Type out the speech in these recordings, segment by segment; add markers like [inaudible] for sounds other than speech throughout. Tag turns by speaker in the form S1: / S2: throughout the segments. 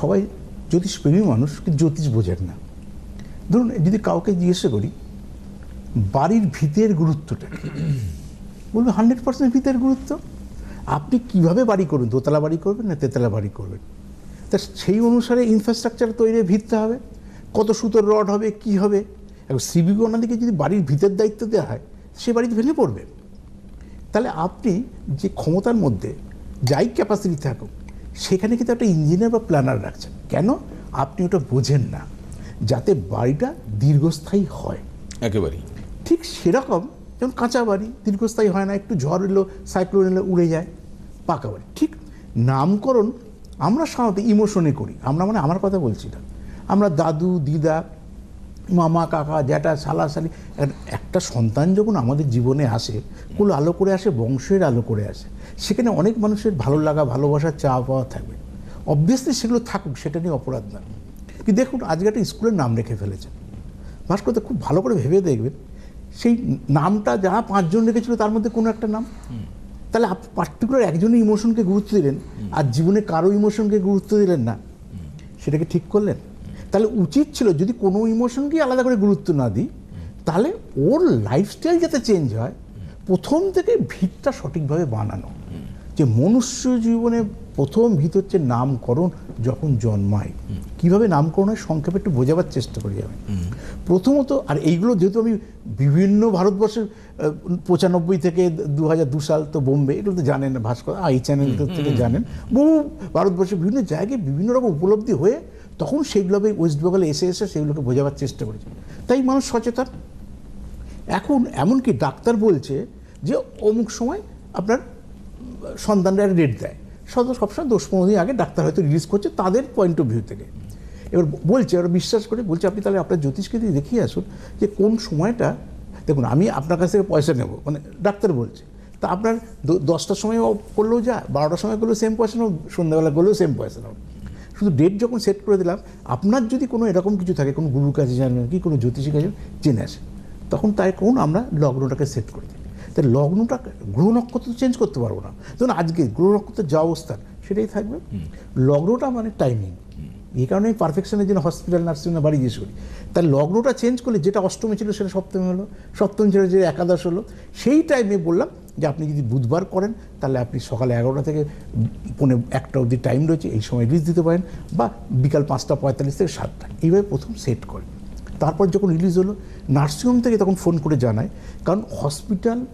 S1: সবাই জ্যোতিষপ্রেমী মানুষ, কিন্তু জ্যোতিষ বোঝেন না। ধরুন, যদি কাউকে জিজ্ঞাসা করি, বাড়ির ভিতের গুরুত্বটা? বলবে হান্ড্রেড পার্সেন্ট ভিতের গুরুত্ব। আপনি কীভাবে বাড়ি করবেন? দোতলা বাড়ি করবেন না তেতলা বাড়ি করবেন? তা সেই অনুসারে ইনফ্রাস্ট্রাকচার তৈরি ভিততে হবে। কত সুতোর রড হবে, কি হবে? এবং সিভিক ওনাদিকে যদি বাড়ির ভিতের দায়িত্ব দেওয়া হয়, সে বাড়িতে ভেঙে পড়বে। তাহলে আপনি যে ক্ষমতার মধ্যে, যাই ক্যাপাসিটি থাকুক সেখানে কিন্তু একটা ইঞ্জিনিয়ার বা প্ল্যানার রাখছেন। কেন? আপনি ওটা বোঝেন না। যাতে বাড়িটা দীর্ঘস্থায়ী হয়।
S2: একেবারে
S1: ঠিক সেরকম যেমন কাঁচা বাড়ি দীর্ঘস্থায়ী হয় না একটু ঝড় এলো সাইক্লোন এলো উড়ে যায় পাকা বাড়ি। ঠিক নামকরণ আমরা সাধারণত ইমোশনে করি। আমরা মানে আমার কথা বলছি না। আমরা দাদু দিদা মামা কাকা জ্যাঠা সালা সালি একটা সন্তান যখন আমাদের জীবনে আসে কুল আলো করে আসে বংশের আলো করে আসে সেখানে অনেক মানুষের ভালো লাগা ভালোবাসার চা পাওয়া থাকবে। অবভিয়াসলি সেগুলো থাকুক সেটা নিয়ে অপরাধ না। কিন্তু দেখুন আজকে একটা স্কুলের নাম রেখে ফেলেছেন। ভাস্করদা খুব ভালো করে ভেবে দেখবেন সেই নামটা যারা পাঁচজন রেখেছিল তার মধ্যে কোনো একটা নাম? তাহলে আপনি পার্টিকুলার একজনের ইমোশনকে গুরুত্ব দিলেন আর জীবনে কারও ইমোশনকে গুরুত্ব দিলেন না? সেটাকে ঠিক করলেন? তাহলে উচিত ছিল যদি কোনো ইমোশনকে আলাদা করে গুরুত্ব না দিই তাহলে ওর লাইফস্টাইল যাতে চেঞ্জ হয় প্রথম থেকে ভিতটা সঠিকভাবে বানানো। যে মনুষ্য জীবনে প্রথম ভিত হচ্ছে নামকরণ যখন জন্মায়। কীভাবে নামকরণ হয় সংক্ষেপে একটু বোঝাবার চেষ্টা করি আমি। প্রথমত আর এইগুলো যেহেতু আমি বিভিন্ন ভারতবর্ষের পঁচানব্বই থেকে দু হাজার দু সাল তো বোম্বে এগুলো তো জানেন ভাস্কর আহ, এই চ্যানেল থেকে জানেন। বহু ভারতবর্ষের বিভিন্ন জায়গায় বিভিন্ন রকম উপলব্ধি হয়ে তখন সেইগুলোকে ওয়েস্ট বেঙ্গলে এসে এসে সেগুলোকে বোঝাবার চেষ্টা করেছে। তাই মানুষ সচেতন। এখন এমনকি ডাক্তার বলছে যে অমুক সময় আপনার সন্তানরা ডেট দেয়। সদ সবসময় দশ পনেরো দিন আগে ডাক্তার হয়তো রিলিজ করছে তাদের পয়েন্ট অফ ভিউ থেকে। এবার বলছে, ওরা বিশ্বাস করে, বলছে, আপনি তাহলে আপনার জ্যোতিষকে দিয়ে দেখিয়ে আসুন যে কোন সময়টা দেখুন, আমি আপনার কাছ থেকে পয়সা নেব মানে ডাক্তার বলছে। তা আপনার দশটার সময় করলেও যা, বারোটার সময় করলেও সেম পয়সা নেব, সন্ধ্যাবেলা করলেও সেম পয়সা নেব। শুধু ডেট যখন সেট করে দিলাম আপনার যদি কোনো এরকম কিছু থাকে কোনো গুরুর কাছে জানেন কি কোনো জ্যোতিষীর কাছে জেনে আসে তখন তাই কোন আমরা লগ্নটাকে সেট করে দিই। তাই লগ্নটা গ্রহ নক্ষত্র চেঞ্জ করতে পারব না। ধরুন আজকে গ্রহ নক্ষত্রের যা অবস্থান সেটাই থাকবে। লগ্নটা মানে টাইমিং এই কারণে আমি পারফেকশনের জন্য হসপিটাল নার্সিং বাড়ি জিজ্ঞেস করি। তাই লগ্নটা চেঞ্জ করলে যেটা অষ্টমী ছিল সেটা সপ্তমী হলো সপ্তমী ছিল যে একাদশ হলো সেই টাইমে বললাম যে আপনি যদি বুধবার করেন তাহলে আপনি সকালে এগারোটা থেকে পৌনে একটা অবধি টাইম রয়েছে এই সময় রিলিজ দিতে পারেন বা বিকাল পাঁচটা পঁয়তাল্লিশ থেকে সাতটা। এইভাবে প্রথম সেট করেন। তারপর যখন রিলিজ হলো নার্সিংহোম থেকে তখন ফোন করে জানায় কারণ হসপিটাল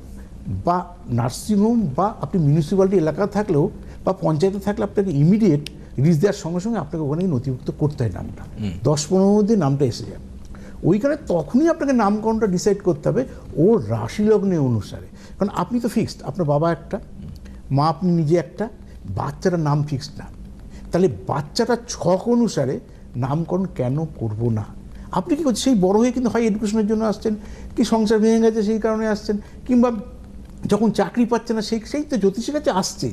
S1: বা নার্সিংহোম বা আপনি মিউনিসিপ্যালিটি এলাকা থাকলেও বা পঞ্চায়েতে থাকলে আপনাকে ইমিডিয়েট রিলিজ দেওয়ার সঙ্গে সঙ্গে আপনাকে ওখানে নথিভুক্ত করতে হয় নামটা। দশ পনেরো মধ্যে নামটা এসে যাবে ওইখানে তখনই আপনাকে নামকরণটা ডিসাইড করতে হবে ও রাশি লগ্নে অনুসারে। কারণ আপনি তো ফিক্সড আপনার বাবা একটা মা আপনি নিজে একটা বাচ্চাটার নাম ফিক্সড না। তাহলে বাচ্চাটার ছক অনুসারে নামকরণ কেন করব না? আপনি কি করছেন? সেই বড় হয়ে কিন্তু হয় এডুকেশনের জন্য আসছেন কি সংসার ভেঙে গেছে সেই কারণে আসছেন কিংবা যখন চাকরি পাচ্ছে না সেই সেই তো জ্যোতিষের কাছে আসছে।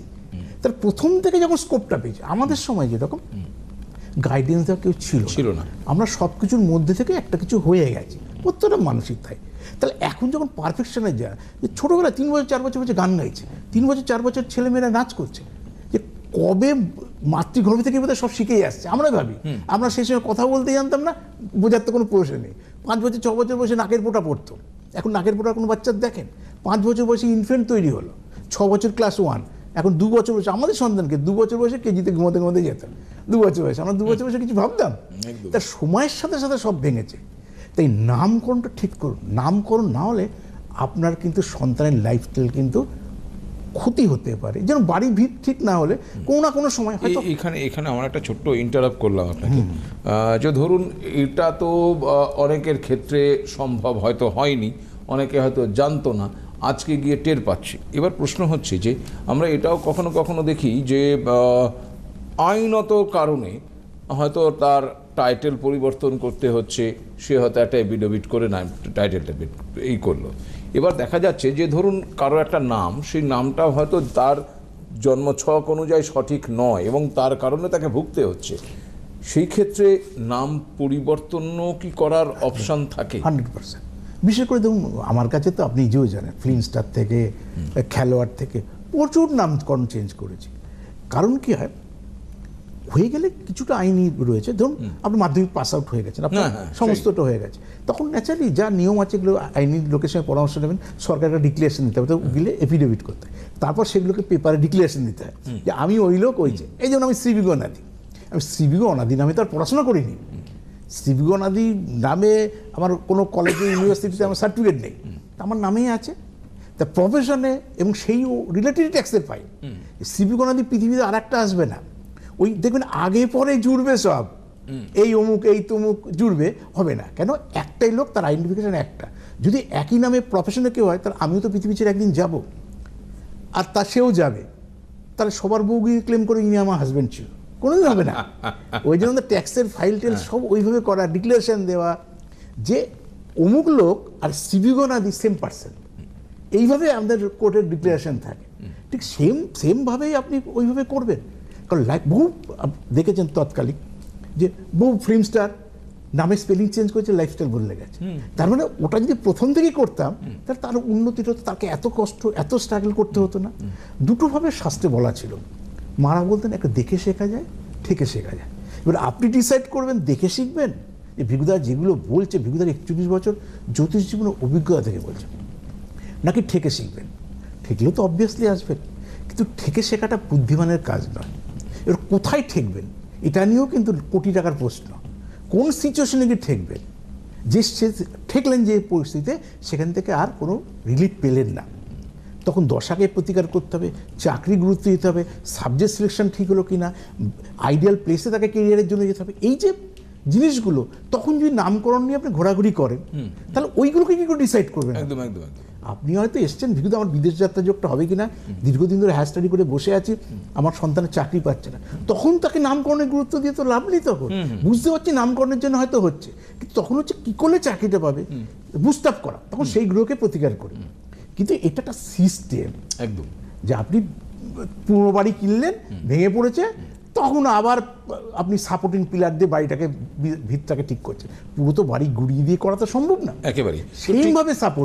S1: তার প্রথম থেকে যখন স্কোপটা পেয়েছে আমাদের সময় যেরকম গাইডেন্স দেওয়া কেউ ছিল
S2: ছিল না।
S1: আমরা সব কিছুর মধ্যে থেকে একটা কিছু হয়ে গেছি। প্রত্যেকটা মানসিক তাই। তাহলে এখন যখন পারফেকশনে যায় যে ছোটোবেলায় তিন বছর চার বছর বছর গান গাইছে তিন বছর চার বছর ছেলেমেয়েরা নাচ করছে যে কবে মাতৃগর্ভ থেকে বোধহয় সব শিখেই আসছে আমরা ভাবি। আমরা সেই সময় কথা বলতে জানতাম না বোঝার তো কোনো প্রশ্ন নেই। পাঁচ বছর ছ বছর বয়সে নাকের পোটা পড়তো। এখন নাকের পোটা কোনো বাচ্চার দেখেন? পাঁচ বছর বয়সে ইনফেন্ট তৈরি হলো। ছ বছর ক্লাস ওয়ান এখন দু বছর বয়সে আমাদের সন্তানকে দু বছর বয়সে কেজিতে ঘুমোতে ঘুমোতে যেতাম দু বছর বয়সে। আমরা দু বছর বয়সে কিছু ভাবতাম। তা সময়ের সাথে সাথে সব ভেঙেছে। তাই নামকরণটা ঠিক করুন। নামকরণ না হলে আপনার কিন্তু সন্তানের লাইফস্টাইল কিন্তু ক্ষতি হতে পারে। যেন বাড়ি ভিত ঠিক না হলে কোনো না কোনো সময় হয়তো
S2: এখানে এখানে আমার একটা ছোট্ট ইন্টারাপ্ট করলাম আপনাকে। যে ধরুন এটা তো অনেকের ক্ষেত্রে সম্ভব হয়তো হয়নি। অনেকে হয়তো জানতো না। আজকে গিয়ে টের পাচ্ছি। এবার প্রশ্ন হচ্ছে যে আমরা এটাও কখনো কখনো দেখি যে আইনত কারণে হয়তো তার টাইটেল পরিবর্তন করতে হচ্ছে সে হয়তো একটা এবিডোবিট করে না টাইটেলটা এই করল। এবার দেখা যাচ্ছে যে ধরুন কারও একটা নাম সেই নামটা হয়তো তার জন্ম ছক অনুযায়ী সঠিক নয় এবং তার কারণে তাকে ভুগতে হচ্ছে। সেই ক্ষেত্রে নাম পরিবর্তনও কি করার অপশন থাকে?
S1: Hundred percent. বিশেষ করে দেখুন আমার কাছে তো আপনি নিজেও জানেন ফিল্ম স্টার থেকে খেলোয়াড় থেকে প্রচুর নামকরণ চেঞ্জ করেছি। কারণ কি হয় হয়ে গেলে কিছুটা আইনি রয়েছে। ধরুন আপনি মাধ্যমিক পাস আউট হয়ে গেছেন আপনার সমস্তটা হয়ে গেছে। তখন ন্যাচারালি যা নিয়ম আছে এগুলো আইনি লোকের সঙ্গে পরামর্শ নেবেন সরকার একটা ডিক্লারেশন দিতে হবে। তো গেলে এফিডেভিট করতে তারপর সেগুলোকে পেপারে ডিক্লারেশন দিতে হয়। যে আমি ওই লোক ওই যে। এই জন্য আমি শ্রীবিগ অনাদি আমি শ্রীবিগ অনাদি নামে তো আর পড়াশোনা করিনি। শ্রীবিগ অনাদি নামে আমার কোনো কলেজে ইউনিভার্সিটিতে আমার সার্টিফিকেট নেই। তা আমার নামেই আছে। তা প্রফেশনে এবং সেই রিলেটেড ট্যাক্সের পাই। শ্রীবিগ অনাদি পৃথিবীতে আর একটা আসবে না। ওই দেখবেন আগে পরে জুড়বে সব। এই অমুক এই তমুক জুড়বে হবে না। কেন? একটাই লোক তার আইডেন্টিফিকেশন একটা। যদি একই নামে প্রফেশনে কেউ হয় তাহলে আমিও তো পৃথিবী ছেড়ে একদিন যাব। আর তা সেও যাবে। তাহলে সবার বউ গিয়ে ক্লেম করে ইনি আমার হাজব্যান্ড ছিল। কোনোদিন হবে না। [laughs] ওই জন্য ট্যাক্সের ফাইল টেল সব ওইভাবে করা ডিক্লারেশন দেওয়া। যে অমুক লোক আর সিভিগনা দি সেম পার্সন এইভাবে আমাদের কোর্টের ডিক্লারেশন থাকে। ঠিক সেম সেমভাবেই আপনি ওইভাবে করবেন। কারণ লাইফ বহু দেখেছেন তৎকালিক যে বহু ফিল্ম স্টার নামে স্পেলিং চেঞ্জ করেছে লাইফস্টাইল বদলে গেছে। তার মানে ওটা যদি প্রথম থেকেই করতাম তাহলে তার উন্নতিটা হতো তাকে এত কষ্ট এত স্ট্রাগল করতে হতো না। দুটোভাবে শাস্ত্রে বলা ছিল মারা বলতেন একটা দেখে শেখা যায় ঠেকে শেখা যায়। এবার আপনি ডিসাইড করবেন দেখে শিখবেন যে ভিগুদা যেগুলো বলছে ভিগুদার একচল্লিশ বছর জ্যোতিষ জীবনের অভিজ্ঞতা থেকে বলছে। নাকি ঠেকে শিখবেন? ঠেকলেও তো অবভিয়াসলি আসবেন কিন্তু ঠেকে শেখাটা বুদ্ধিমানের কাজ নয়। এবার কোথায় ঠেকবেন এটা নিয়েও কিন্তু কোটি টাকার প্রশ্ন। কোন সিচুয়েশনে গিয়ে ঠেকবেন যে সে ঠেকলেন যে পরিস্থিতিতে সেখান থেকে আর কোনো রিলিফ পেলেন না। তখন দশাকে প্রতিকার করতে হবে চাকরি গুরুত্ব দিতে হবে সাবজেক্ট সিলেকশন ঠিক হলো কি না আইডিয়াল প্লেসে তাকে কেরিয়ারের জন্য যেতে হবে। এই যে জিনিসগুলো তখন যদি নামকরণ নিয়ে আপনি ঘোরাঘুরি করেন তাহলে ওইগুলোকে কি করে ডিসাইড করবেন?
S2: একদম একদম।
S1: আপনি হয়তো এসছেন বিগত আমার বিদেশ যাত্রা যোগটা হবে কিনা দীর্ঘদিন ধরে হায়ার স্টাডি করে বসে আছি আমার সন্তানের চাকরি পাচ্ছে না। তখন তাকে নামকরণের গুরুত্ব দিয়ে তো লাভ নেই তখন বুঝতে পারছি নামকরণের জন্য হয়তো হচ্ছে কিন্তু তখন হচ্ছে কি করলে চাকরিটা পাবে? বুস্টাপ করা। তখন সেই গ্রহকে প্রতিকার করি। কিন্তু এটা একটা সিস্টেম
S2: একদম।
S1: যে আপনি পুরো বাড়ি কিনলেন ভেঙে পড়েছে তখন আবার আপনি সাপোর্টিং পিলার দিয়ে বাড়িটাকে ভিতটাকে ঠিক করছেন। পুরো তো বাড়ি গুড়িয়ে দিয়ে করা তো সম্ভব না।
S2: একেবারে
S1: সেইভাবে সাপোর্ট